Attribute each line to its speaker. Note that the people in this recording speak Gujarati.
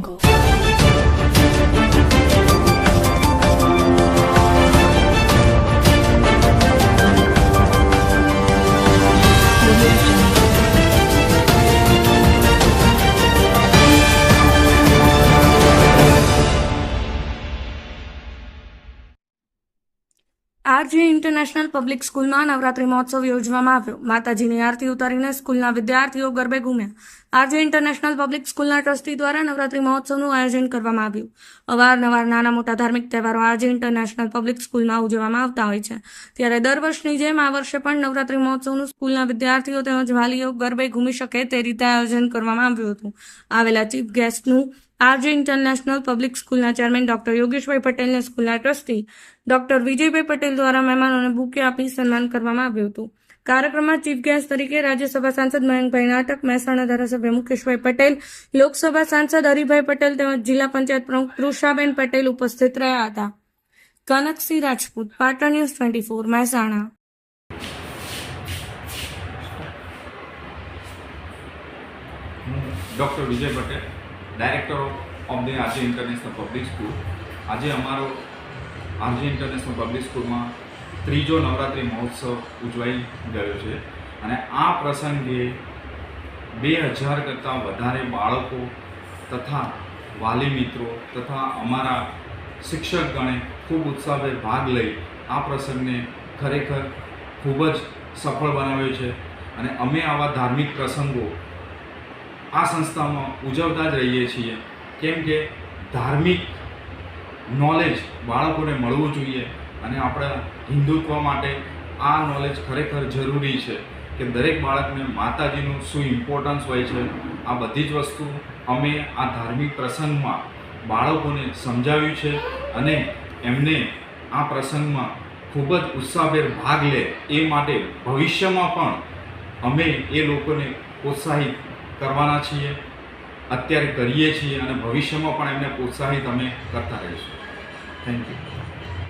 Speaker 1: jungle આરજી ઇન્ટરનેશનલ પબ્લિક સ્કૂલમાં નવરાત્રી મહોત્સવ યોજવામાં આવ્યો. માતાજીની આરતી ઉતારીને સ્કૂલના વિદ્યાર્થીઓ ગરબે ઘૂમ્યા. આરજી ઇન્ટરનેશનલ પબ્લિક સ્કૂલના ટ્રસ્ટી દ્વારા નવરાત્રી મહોત્સવનું આયોજન કરવામાં આવ્યું. અવારનવાર નાના મોટા ધાર્મિક તહેવારો આરજી ઇન્ટરનેશનલ પબ્લિક સ્કૂલમાં ઉજવવામાં આવતા હોય છે. ત્યારે દર વર્ષની જેમ આ વર્ષે પણ નવરાત્રી મહોત્સવનું સ્કૂલના વિદ્યાર્થીઓ તેમજ વાલીઓ ગરબે ઘૂમી શકે તે રીતે આયોજન કરવામાં આવ્યું હતું. આવેલા ચીફ ગેસ્ટનું આરજે ઇન્ટરનેશનલ પબ્લિક સ્કૂલના ચેરમેન ડોક્ટર યોગેશભાઈ પટેલને સ્કૂલના ટ્રસ્ટી ડોક્ટર વિજયભાઈ પટેલ દ્વારા મહેમાનોને બુકે આપી સન્માન કરવામાં આવ્યું હતું. કાર્યક્રમમાં ચીફ ગેસ્ટ તરીકે રાજ્યસભા સાંસદ મયંકભાઈ નાટક, મહેસાણા ધારાસભ્ય મુકેશભાઈ પટેલ, લોકસભા સાંસદ હરિભાઈ પટેલ તેમજ જિલ્લા પંચાયત પ્રમુખ તૃષાબેન પટેલ ઉપસ્થિત રહ્યા હતા. Kanaksinh Rajput, Patan news twenty four, Mehsana.
Speaker 2: Doctor Vijay Patel. Director of the RG international public school આજે અમારો આરજી ઇન્ટરનેશનલ પબ્લિક સ્કૂલમાં ત્રીજો નવરાત્રિ મહોત્સવ ઉજવાઈ ગયો છે. અને આ પ્રસંગે બે હજાર કરતાં વધારે બાળકો તથા વાલી મિત્રો તથા અમારા શિક્ષકગણે ખૂબ ઉત્સાહભેર ભાગ લઈ આ પ્રસંગને ખરેખર ખૂબ જ સફળ બનાવ્યો છે. અને અમે આવા ધાર્મિક પ્રસંગો આ સંસ્થામાં ઉજવતા જ રહીએ છીએ. કેમ કે ધાર્મિક નોલેજ બાળકોને મળવું જોઈએ અને આપણા હિન્દુત્વ માટે આ નોલેજ ખરેખર જરૂરી છે કે દરેક બાળકને માતાજીનું શું ઇમ્પોર્ટન્સ હોય છે, આ બધી જ વસ્તુ અમે આ ધાર્મિક પ્રસંગમાં બાળકોને સમજાવ્યું છે અને એમને આ પ્રસંગમાં ખૂબ જ ઉત્સાહભેર ભાગ લે એ માટે ભવિષ્યમાં પણ અમે એ લોકોને પ્રોત્સાહિત કરવાના છીએ, અત્યારે કરીએ છીએ અને ભવિષ્યમાં પણ એમને પ્રોત્સાહિત અમે કરતા રહીશું. Thank you